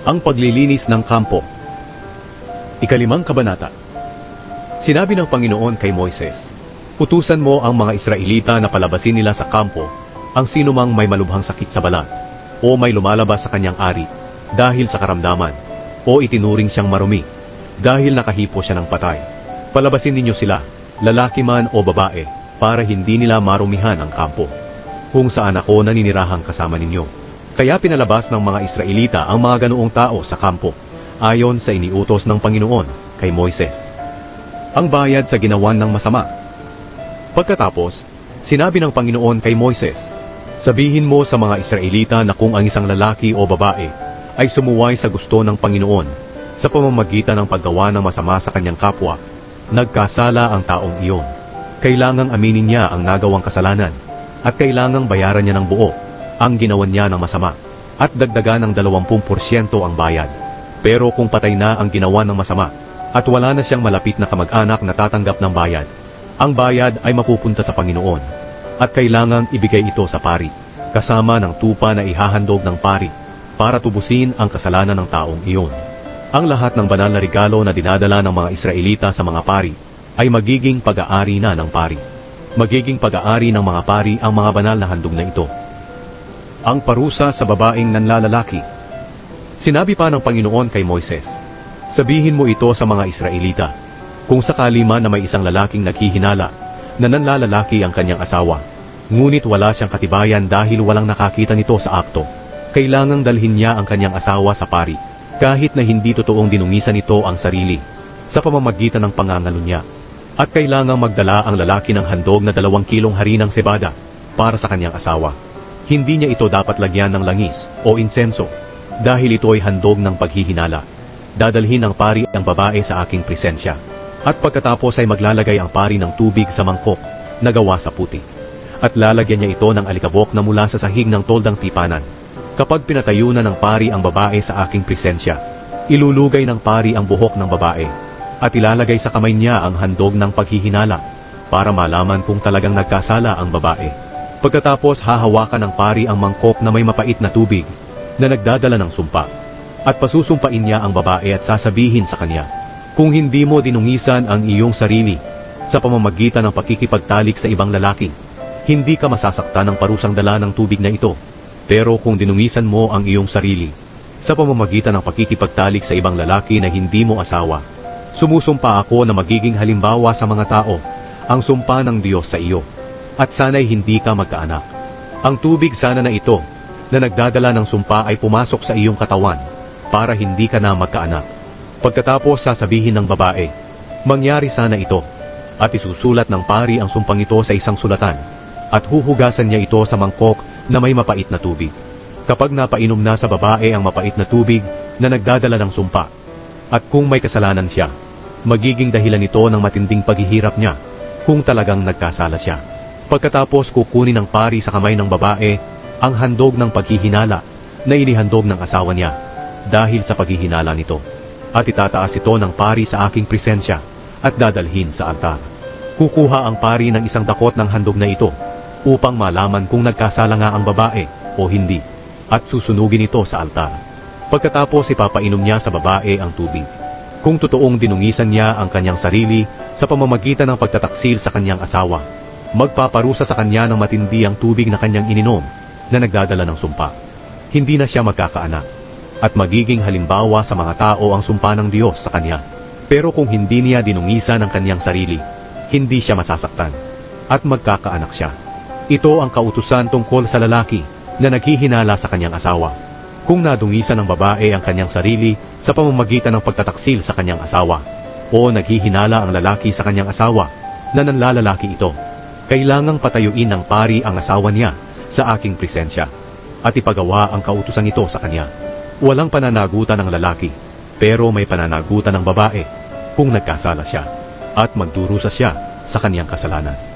Ang paglilinis ng kampo. Ikalimang kabanata. Sinabi ng Panginoon kay Moises, Utusan mo ang mga Israelita na palabasin nila sa kampo ang sinumang may malubhang sakit sa balat o may lumalabas sa kanyang ari dahil sa karamdaman o itinuring siyang marumi dahil nakahipo siya ng patay. Palabasin ninyo sila, lalaki man o babae, para hindi nila marumihan ang kampo kung saan ako naninirahang kasama ninyo. Kaya pinalabas ng mga Israelita ang mga ganoong tao sa kampo, ayon sa iniutos ng Panginoon kay Moises. Ang bayad sa ginawan ng masama. Pagkatapos, sinabi ng Panginoon kay Moises, Sabihin mo sa mga Israelita na kung ang isang lalaki o babae ay sumuway sa gusto ng Panginoon sa pamamagitan ng paggawa ng masama sa kanyang kapwa, nagkasala ang taong iyon. Kailangang aminin niya ang nagawang kasalanan at kailangang bayaran niya ng buo ang ginawan niya ng masama at dagdagan ng 20% ang bayad. Pero kung patay na ang ginawa ng masama at wala na siyang malapit na kamag-anak na tatanggap ng bayad, ang bayad ay mapupunta sa Panginoon at kailangang ibigay ito sa pari kasama ng tupa na ihahandog ng pari para tubusin ang kasalanan ng taong iyon. Ang lahat ng banal na regalo na dinadala ng mga Israelita sa mga pari ay magiging pag-aari na ng pari. Magiging pag-aari ng mga pari ang mga banal na handog na ito. Ang parusa sa babaeng nanlalalaki. Sinabi pa ng Panginoon kay Moises, Sabihin mo ito sa mga Israelita, kung sakali man na may isang lalaking naghihinala na nanlalalaki ang kanyang asawa, ngunit wala siyang katibayan dahil walang nakakita nito sa akto, kailangang dalhin niya ang kanyang asawa sa pari, kahit na hindi totoong dinungisan nito ang sarili, sa pamamagitan ng pangangalo niya. At kailangang magdala ang lalaki ng handog na dalawang kilong harinang sebada para sa kanyang asawa. Hindi niya ito dapat lagyan ng langis o insenso dahil ito ay handog ng paghihinala. Dadalhin ng pari ang babae sa aking presensya. At pagkatapos ay maglalagay ang pari ng tubig sa mangkok na gawa sa puti. At lalagyan niya ito ng alikabok na mula sa sahig ng toldang tipanan. Kapag pinatayo na ng pari ang babae sa aking presensya, ilulugay ng pari ang buhok ng babae at ilalagay sa kamay niya ang handog ng paghihinala para malaman kung talagang nagkasala ang babae. Pagkatapos hahawakan ng pari ang mangkok na may mapait na tubig na nagdadala ng sumpa at pasusumpain niya ang babae at sasabihin sa kanya, Kung hindi mo dinungisan ang iyong sarili sa pamamagitan ng pakikipagtalik sa ibang lalaki, hindi ka masasaktan ng parusang dala ng tubig na ito. Pero kung dinungisan mo ang iyong sarili sa pamamagitan ng pakikipagtalik sa ibang lalaki na hindi mo asawa, Sumusumpa ako na magiging halimbawa sa mga tao ang sumpa ng Diyos sa iyo at sana'y hindi ka magkaanak. Ang tubig sana na ito na nagdadala ng sumpa ay pumasok sa iyong katawan para hindi ka na magkaanak. Pagkatapos sasabihin ng babae, mangyari sana ito at isusulat ng pari ang sumpang ito sa isang sulatan at huhugasan niya ito sa mangkok na may mapait na tubig. Kapag napainom na sa babae ang mapait na tubig na nagdadala ng sumpa, at kung may kasalanan siya, magiging dahilan ito ng matinding paghihirap niya kung talagang nagkasala siya. Pagkatapos kukunin ng pari sa kamay ng babae ang handog ng paghihinala na inihandog ng asawa niya dahil sa paghihinala nito. At itataas ito ng pari sa aking presensya at dadalhin sa altar. Kukuha ang pari ng isang dakot ng handog na ito upang malaman kung nagkasala nga ang babae o hindi at susunugin ito sa altar. Pagkatapos ipapainom niya sa babae ang tubig. Kung totoong dinungisan niya ang kanyang sarili sa pamamagitan ng pagtataksil sa kanyang asawa, magpaparusa sa kanya ng matindi ang tubig na kanyang ininom na nagdadala ng sumpa. Hindi na siya magkakaanak at magiging halimbawa sa mga tao ang sumpa ng Diyos sa kanya. Pero kung hindi niya dinungisan ang kanyang sarili, hindi siya masasaktan at magkakaanak siya. Ito ang kautusan tungkol sa lalaki na naghihinala sa kanyang asawa kung nadungisan ng babae ang kanyang sarili sa pamamagitan ng pagtataksil sa kanyang asawa o naghihinala ang lalaki sa kanyang asawa na nanlalalaki ito, kailangang patayuin ng pari ang asawa niya sa aking presensya at ipagawa ang kautusan ito sa kanya. Walang pananagutan ng lalaki, pero may pananagutan ng babae kung nagkasala siya at magdurusa siya sa kanyang kasalanan.